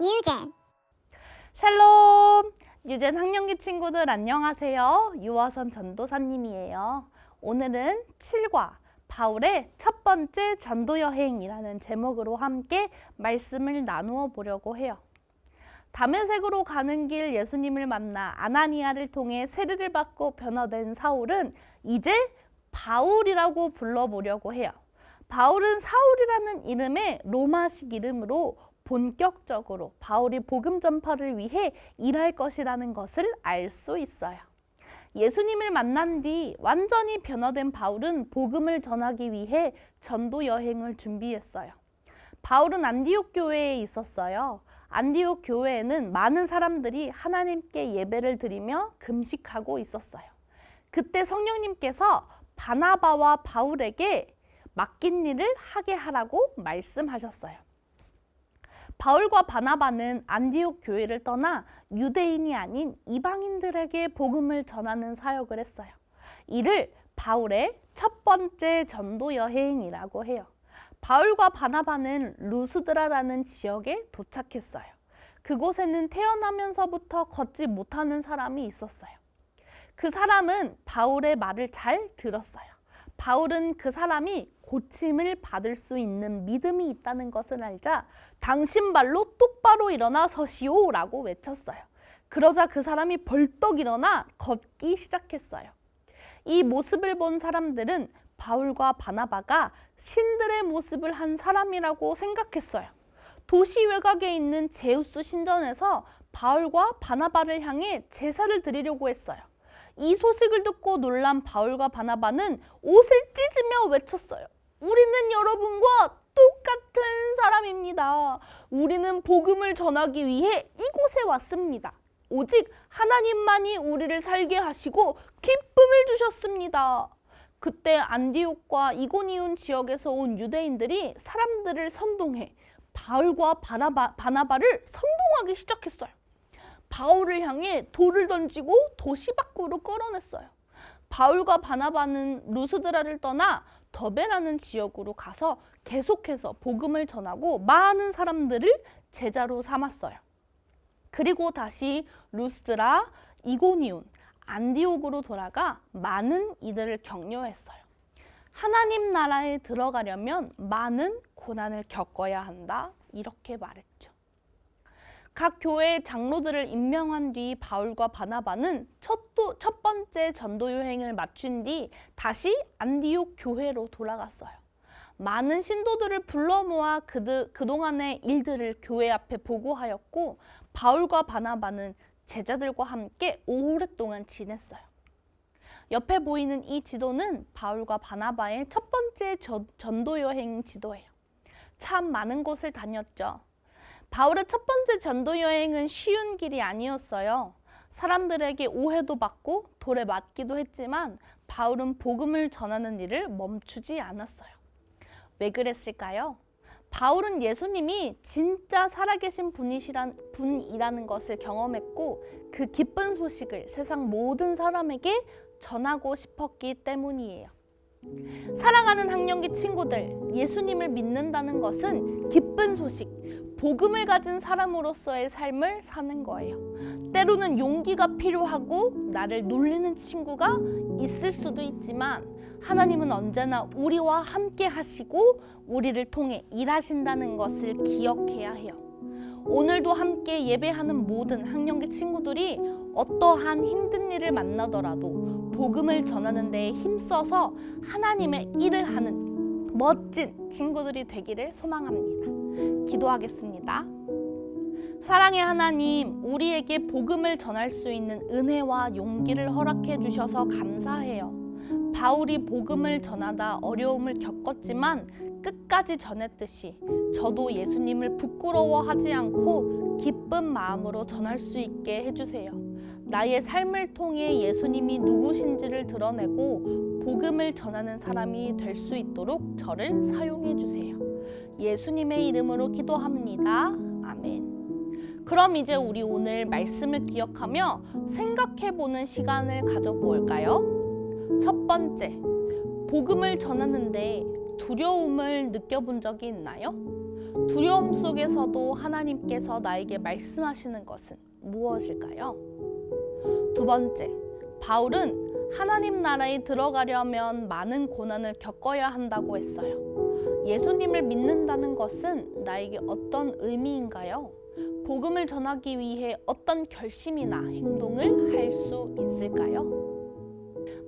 뉴젠 샬롬! 유젠 학령기 친구들 안녕하세요. 유화선 전도사님이에요. 오늘은 7과 바울의 첫 번째 전도 여행이라는 제목으로 함께 말씀을 나누어 보려고 해요. 다메섹으로 가는 길 예수님을 만나 아나니아를 통해 세례를 받고 변화된 사울은 이제 바울이라고 불러보려고 해요. 바울은 사울이라는 이름의 로마식 이름으로 본격적으로 바울이 복음 전파를 위해 일할 것이라는 것을 알 수 있어요. 예수님을 만난 뒤 완전히 변화된 바울은 복음을 전하기 위해 전도 여행을 준비했어요. 바울은 안디옥 교회에 있었어요. 안디옥 교회에는 많은 사람들이 하나님께 예배를 드리며 금식하고 있었어요. 그때 성령님께서 바나바와 바울에게 맡긴 일을 하게 하라고 말씀하셨어요. 바울과 바나바는 안디옥 교회를 떠나 유대인이 아닌 이방인들에게 복음을 전하는 사역을 했어요. 이를 바울의 첫 번째 전도 여행이라고 해요. 바울과 바나바는 루스드라라는 지역에 도착했어요. 그곳에는 태어나면서부터 걷지 못하는 사람이 있었어요. 그 사람은 바울의 말을 잘 들었어요. 바울은 그 사람이 고침을 받을 수 있는 믿음이 있다는 것을 알자 당신 발로 똑바로 일어나 서시오라고 외쳤어요. 그러자 그 사람이 벌떡 일어나 걷기 시작했어요. 이 모습을 본 사람들은 바울과 바나바가 신들의 모습을 한 사람이라고 생각했어요. 도시 외곽에 있는 제우스 신전에서 바울과 바나바를 향해 제사를 드리려고 했어요. 이 소식을 듣고 놀란 바울과 바나바는 옷을 찢으며 외쳤어요. 우리는 여러분과 똑같은 사람입니다. 우리는 복음을 전하기 위해 이곳에 왔습니다. 오직 하나님만이 우리를 살게 하시고 기쁨을 주셨습니다. 그때 안디옥과 이고니온 지역에서 온 유대인들이 사람들을 선동해 바울과 바나바, 바나바를 선동하기 시작했어요. 바울을 향해 돌을 던지고 도시 밖으로 끌어냈어요. 바울과 바나바는 루스드라를 떠나 더베라는 지역으로 가서 계속해서 복음을 전하고 많은 사람들을 제자로 삼았어요. 그리고 다시 루스드라, 이고니온, 안디옥으로 돌아가 많은 이들을 격려했어요. 하나님 나라에 들어가려면 많은 고난을 겪어야 한다. 이렇게 말했죠. 각 교회의 장로들을 임명한 뒤 바울과 바나바는 첫, 도, 첫 번째 전도 여행을 마친 뒤 다시 안디옥 교회로 돌아갔어요. 많은 신도들을 불러 모아 그들, 그동안의 일들을 교회 앞에 보고하였고 바울과 바나바는 제자들과 함께 오랫동안 지냈어요. 옆에 보이는 이 지도는 바울과 바나바의 첫 번째 저, 전도 여행 지도예요. 참 많은 곳을 다녔죠. 바울의 첫 번째 전도 여행은 쉬운 길이 아니었어요. 사람들에게 오해도 받고 돌에 맞기도 했지만 바울은 복음을 전하는 일을 멈추지 않았어요. 왜 그랬을까요? 바울은 예수님이 진짜 살아계신 분이시란, 분이라는 것을 경험했고 그 기쁜 소식을 세상 모든 사람에게 전하고 싶었기 때문이에요. 사랑하는 학령기 친구들, 예수님을 믿는다는 것은 기쁜 소식, 복음을 가진 사람으로서의 삶을 사는 거예요. 때로는 용기가 필요하고 나를 놀리는 친구가 있을 수도 있지만 하나님은 언제나 우리와 함께 하시고 우리를 통해 일하신다는 것을 기억해야 해요. 오늘도 함께 예배하는 모든 학령기 친구들이 어떠한 힘든 일을 만나더라도 복음을 전하는 데에 힘써서 하나님의 일을 하는 멋진 친구들이 되기를 소망합니다. 기도하겠습니다. 사랑의 하나님, 우리에게 복음을 전할 수 있는 은혜와 용기를 허락해 주셔서 감사해요. 바울이 복음을 전하다 어려움을 겪었지만 끝까지 전했듯이 저도 예수님을 부끄러워하지 않고 기쁜 마음으로 전할 수 있게 해주세요. 나의 삶을 통해 예수님이 누구신지를 드러내고 복음을 전하는 사람이 될 수 있도록 저를 사용해 주세요. 예수님의 이름으로 기도합니다. 아멘. 그럼 이제 우리 오늘 말씀을 기억하며 생각해 보는 시간을 가져볼까요? 첫 번째, 복음을 전하는데 두려움을 느껴본 적이 있나요? 두려움 속에서도 하나님께서 나에게 말씀하시는 것은 무엇일까요? 두 번째, 바울은 하나님 나라에 들어가려면 많은 고난을 겪어야 한다고 했어요. 예수님을 믿는다는 것은 나에게 어떤 의미인가요? 복음을 전하기 위해 어떤 결심이나 행동을 할 수 있을까요?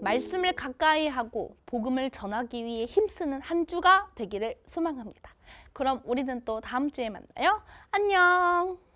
말씀을 가까이 하고 복음을 전하기 위해 힘쓰는 한 주가 되기를 소망합니다. 그럼 우리는 또 다음 주에 만나요. 안녕!